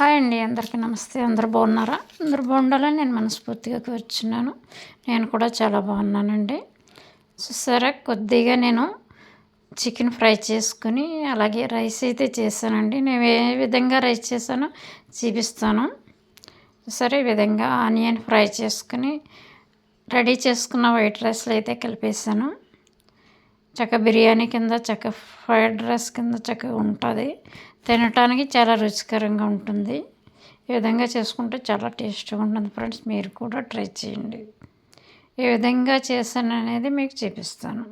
Hi అండి అందరికీ నమస్తే. అందరు బాగున్నారా? అందరు బాగుండాలని నేను మనస్ఫూర్తిగా కూర్చున్నాను. నేను కూడా చాలా బాగున్నానండి. చూసారా కొద్దిగా నేను చికెన్ ఫ్రై చేసుకుని అలాగే రైస్ అయితే చేశానండి. నేను ఏ విధంగా రైస్ చేశానో చూపిస్తాను. సరే ఈ విధంగా ఆనియన్ ఫ్రై చేసుకుని రెడీ చేసుకున్న వైట్ రైస్లో అయితే కలిపేసాను చక్క బిర్యానీ కింద చక్క ఫ్రైడ్ రైస్ కింద చక్కగా ఉంటుంది. తినటానికి చాలా రుచికరంగా ఉంటుంది. ఈ విధంగా చేసుకుంటే చాలా టేస్ట్గా ఉంటుంది ఫ్రెండ్స్. మీరు కూడా ట్రై చేయండి. ఏ విధంగా చేశాను అనేది మీకు చూపిస్తాను.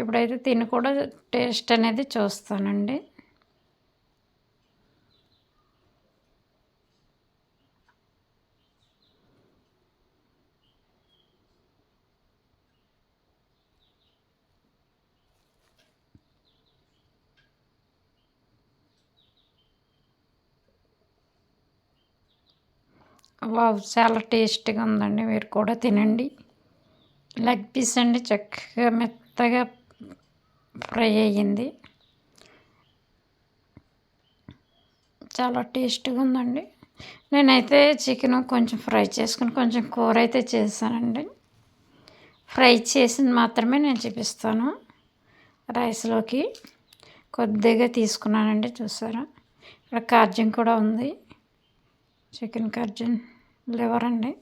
ఇప్పుడైతే తిని కూడా టేస్ట్ అనేది చూస్తానండి. వావ్ చాలా టేస్టీగా ఉందండి మీరు కూడా తినండి. లెగ్ పీస్ అండి చక్కగా మెత్తగా ఫ్రై అయ్యింది. చాలా టేస్టీగా ఉందండి. నేనైతే చికెన్ కొంచెం ఫ్రై చేసుకుని కొంచెం కూర అయితే చేశానండి. ఫ్రై చేసింది మాత్రమే నేను చూపిస్తాను. రైస్లోకి కొద్దిగా తీసుకున్నానండి చూసారా? ఇక్కడ కార్జన్ కూడా ఉంది. చికెన్ కర్జన్ లివర్ అండి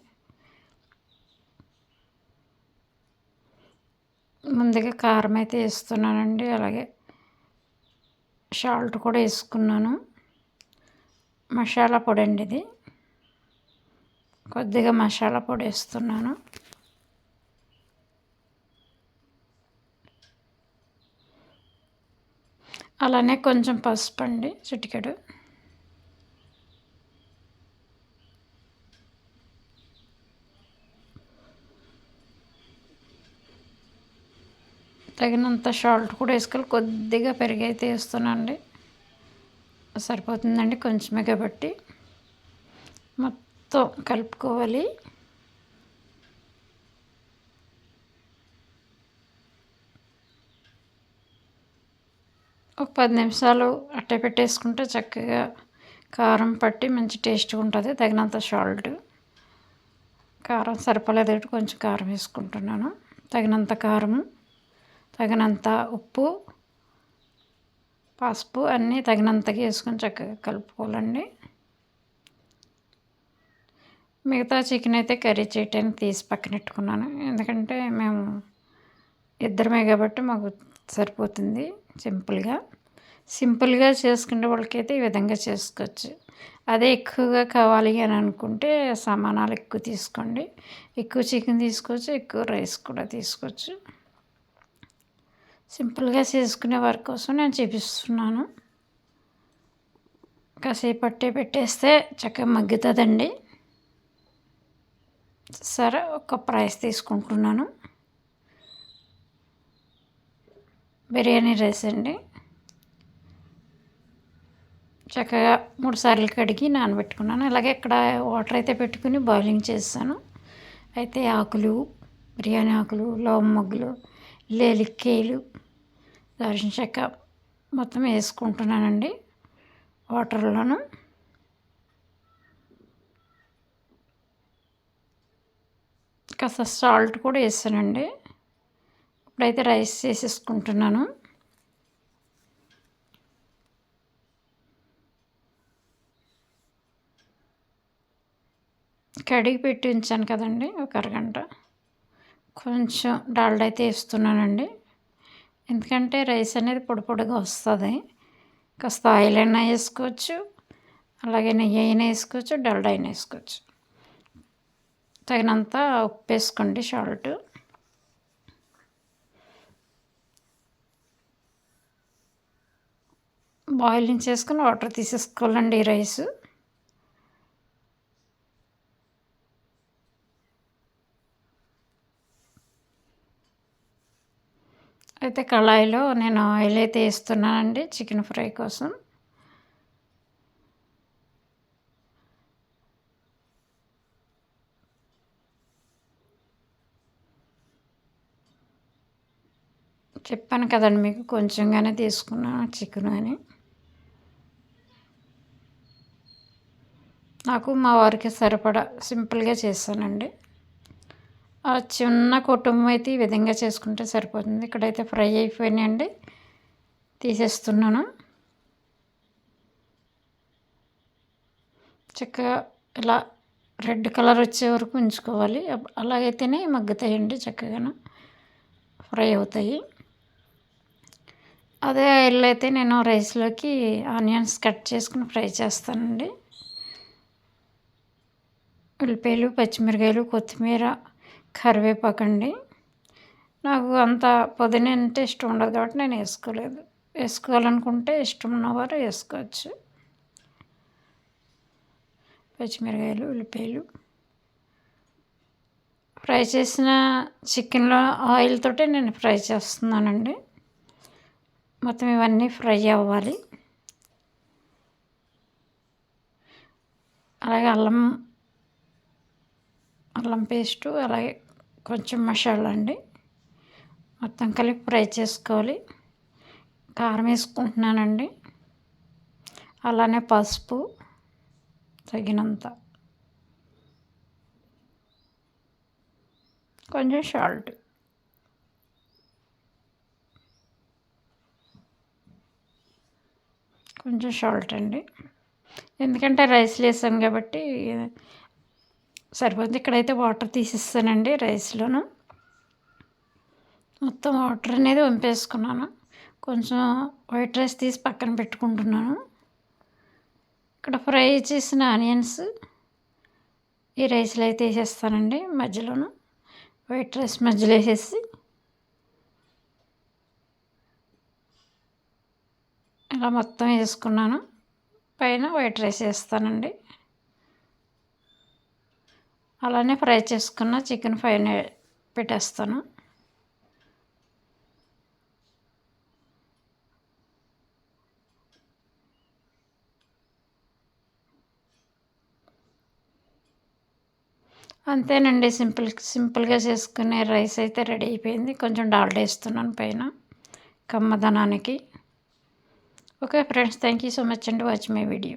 ముందుగా కారం అయితే వేస్తున్నానండి. అలాగే సాల్ట్ కూడా వేసుకున్నాను. మసాలా పొడి అండి ఇది. కొద్దిగా మసాలా పొడి వేస్తున్నాను. అలానే కొంచెం పసుపు అండి చిటికెడు. తగినంత సాల్ట్ కూడా వేసుకోవాలి కొద్దిగా పెరిగైతే అయితే వేస్తున్నానండి సరిపోతుందండి కొంచెమే కాబట్టి. మొత్తం కలుపుకోవాలి. ఒక పది నిమిషాలు అట్టే పెట్టేసుకుంటే చక్కగా కారం పట్టి మంచి టేస్ట్గా ఉంటుంది తగినంత సాల్ట్ కారం సరిపోలేదు కొంచెం కారం వేసుకుంటున్నాను. తగినంత కారం తగినంత ఉప్పు పసుపు అన్నీ తగినంతగా వేసుకొని చక్కగా కలుపుకోవాలండి. మిగతా చికెన్ అయితే కర్రీ చేయటానికి తీసి పక్కనెట్టుకున్నాను ఎందుకంటే మేము ఇద్దరమే కాబట్టి మాకు సరిపోతుంది సింపుల్గా. సింపుల్గా చేసుకునే వాళ్ళకైతే ఈ విధంగా చేసుకోవచ్చు. అదే ఎక్కువగా కావాలి అని అనుకుంటే సమానాలు ఎక్కువ తీసుకోండి. ఎక్కువ చికెన్ తీసుకోవచ్చు ఎక్కువ రైస్ కూడా తీసుకోవచ్చు. సింపుల్గా చేసుకునే వారి కోసం నేను చూపిస్తున్నాను. కాసేపట్టే పెట్టేస్తే చక్కగా మగ్గుతుందండి. సరే ఒక ప్రైస్ తీసుకుంటున్నాను. బిర్యానీ రైస్ అండి. చక్కగా మూడు సార్లు కడిగి నానబెట్టుకున్నాను. అలాగే ఇక్కడ వాటర్ అయితే పెట్టుకుని బాయిలింగ్ చేస్తాను. అయితే ఆకులు బిర్యానీ ఆకులు లవం మొగ్గులు లేలిక్కేలు దాల్చిన చెక్క మొత్తం వేసుకుంటున్నానండి. వాటర్లోను కాస్త సాల్ట్ కూడా వేసానండి. ఇప్పుడైతే రైస్ వేసేసుకుంటున్నాను. కడిగి పెట్టి ఉంచాను కదండి ఒక అరగంట. కొంచెం డాల్డ్ అయితే వేస్తున్నానండి. ఎందుకంటే రైస్ అనేది పొడి పొడిగా వస్తుంది. కాస్త ఆయిల్ అయినా వేసుకోవచ్చు అలాగే నెయ్యి అయినా వేసుకోవచ్చు డల్డా అయినా వేసుకోవచ్చు. తగినంత ఉప్పు వేసుకోండి సాల్ట్. బాయిలింగ్ చేసుకుని వాటర్ తీసేసుకోవాలండి ఈ రైస్. అయితే కళాయిలో నేను ఆయిల్ అయితే వేస్తున్నానండి చికెన్ ఫ్రై కోసం. చెప్పాను కదండి మీకు కొంచెంగానే తీసుకున్నాను చికెన్ అని. నాకు మా వారికి సరిపడా సింపుల్గా చేశానండి. చిన్న కుటుంబం అయితే ఈ విధంగా చేసుకుంటే సరిపోతుంది. ఇక్కడైతే ఫ్రై అయిపోయినాయండి. తీసేస్తున్నాను. చక్కగా ఇలా రెడ్ కలర్ వచ్చే వరకు ఉంచుకోవాలి. అలాగైతేనే మగ్గుతాయండి చక్కగా ఫ్రై అవుతాయి. అదే ఆయిల్ అయితే నేను రైస్లోకి ఆనియన్స్ కట్ చేసుకుని ఫ్రై చేస్తానండి. ఉల్లిపాయలు పచ్చిమిరకాయలు కొత్తిమీర కరివేపాకు అండి నాకు అంత పుదీనా అంటే ఇష్టం ఉండదు కాబట్టి నేను వేసుకోలేదు. వేసుకోవాలనుకుంటే ఇష్టం ఉన్నవారు వేసుకోవచ్చు. పచ్చిమిరకాయలు ఉల్లిపాయలు. ఫ్రై చేసిన చికెన్లో ఆయిల్ తోటి నేను ఫ్రై చేస్తున్నానండి. మొత్తం ఇవన్నీ ఫ్రై అవ్వాలి. అలాగే అల్లం అల్లం పేస్టు అలాగే కొంచెం మసాలా అండి. మొత్తం కలిపి ఫ్రై చేసుకోవాలి. కారం వేసుకుంటున్నానండి. అలానే పసుపు తగినంత. కొంచెం సాల్ట్. కొంచెం సాల్ట్ అండి. ఎందుకంటే రైస్ వేసాం కాబట్టి సరిపోతుంది. ఇక్కడైతే వాటర్ తీసిస్తానండి రైస్లోను. మొత్తం వాటర్ అనేది వంపేసుకున్నాను. కొంచెం వైట్ రైస్ తీసి పక్కన పెట్టుకుంటున్నాను. ఇక్కడ ఫ్రై చేసిన ఆనియన్స్ ఈ రైస్లో అయితే వేసేస్తానండి మధ్యలోను. వైట్ రైస్ మధ్యలో వేసేసి ఇలా మొత్తం వేసుకున్నాను. పైన వైట్ రైస్ వేస్తానండి. అలానే ఫ్రై చేసుకున్న చికెన్ పైన పెట్టేస్తాను. అంతేనండి సింపుల్ సింపుల్గా చేసుకునే రైస్ అయితే రెడీ అయిపోయింది. కొంచెం డాల్డా వేస్తున్నాను పైన కమ్మదనానికి. Okay friends thank you so much అండి వాచ్ మై వీడియో.